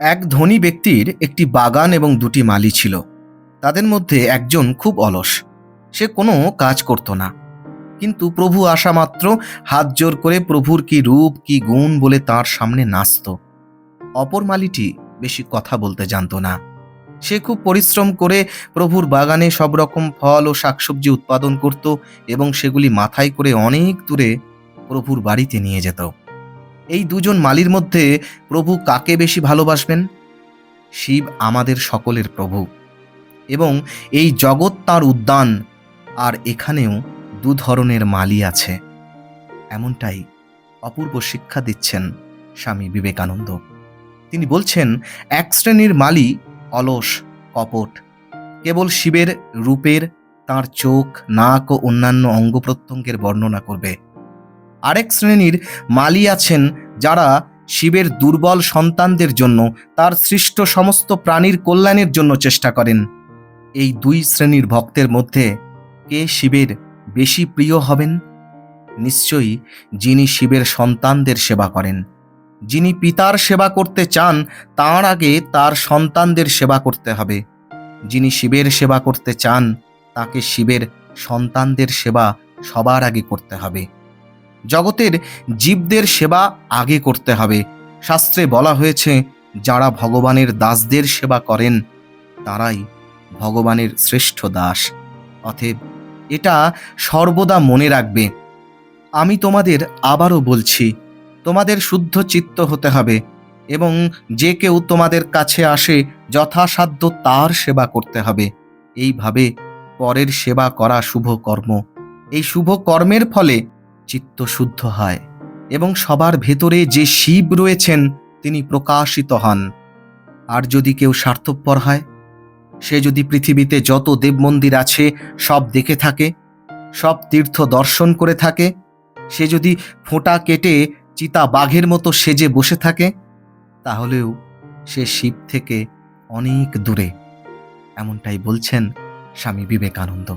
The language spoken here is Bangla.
এক ধনী ব্যক্তির একটি বাগান এবং দুটি মালি ছিল। তাদের মধ্যে একজন খুব অলস। সে কোনো কাজ করত না। কিন্তু প্রভু আসা মাত্র হাত জোর করে প্রভুর কি রূপ, কি গুণ বলে তার সামনে নাচত। অপর মালিটি বেশি কথা বলতে জানতো না। সে খুব পরিশ্রম করে প্রভুর বাগানে সব রকম ফল ও শাকসবজি উৎপাদন করত এবং সেগুলি মাথায় করে অনেক দূরে প্রভুর বাড়িতে নিয়ে যেত। এই দুজন মালির মধ্যে প্রভু কাকে বেশি ভালোবাসবেন? শিব আমাদের সকলের প্রভু। এবং এই জগৎ তাঁর উদ্যান, আর এখানেও দু ধরনের মালি আছে। এমনটাই অপূর্ব শিক্ষা দিচ্ছেন স্বামী বিবেকানন্দ। তিনি বলছেন, এক শ্রেণির মালি অলস, কপট, কেবল শিবের রূপের তার চোখ, নাক ও অন্যান্য অঙ্গ প্রত্যঙ্গের বর্ণনা করবে। আরেক শ্রেণির মালি আছেন যারা শিবের দুর্বল সন্তানদের জন্য তার সৃষ্ট সমস্ত প্রাণীর কল্যাণের জন্য চেষ্টা করেন। এই দুই শ্রেণির ভক্তের মধ্যে কে শিবের বেশি প্রিয় হবেন? নিশ্চয়ই যিনি শিবের সন্তানদের সেবা করেন। যিনি পিতার সেবা করতে চান, তার আগে তার সন্তানদের সেবা করতে হবে। যিনি শিবের সেবা করতে চান, তাকে শিবের সন্তানদের সেবা সবার আগে করতে হবে। জগতের জীবদের সেবা আগে করতে হবে। শাস্ত্রে বলা হয়েছে, যারা ভগবানের দাসদের সেবা করেন, তারাই ভগবানের শ্রেষ্ঠ দাস। অতএব এটা সর্বদা মনে রাখবে। আমি তোমাদের আবারও বলছি, তোমাদের শুদ্ধ চিত্ত হতে হবে এবং যে কেউ তোমাদের কাছে আসে, যথাসাধ্য তার সেবা করতে হবে। এইভাবে পরের সেবা করা শুভ কর্ম। এই শুভ কর্মের ফলে চিত্ত শুদ্ধ হয় এবং সবার ভেতরে যে শিব রয়েছেন, তিনি প্রকাশিত হন। আর যদি কেউ স্বার্থপর হয়, সে যদি পৃথিবীতে যত দেব মন্দির আছে, সব দেখে থাকে, সব তীর্থ দর্শন করে থাকে, সে যদি ফোঁটা কেটে চিতা বাঘের মতো সেজে বসে থাকে, তাহলেও সে শিব থেকে অনেক দূরে। এমনটাই বলছেন স্বামী বিবেকানন্দ।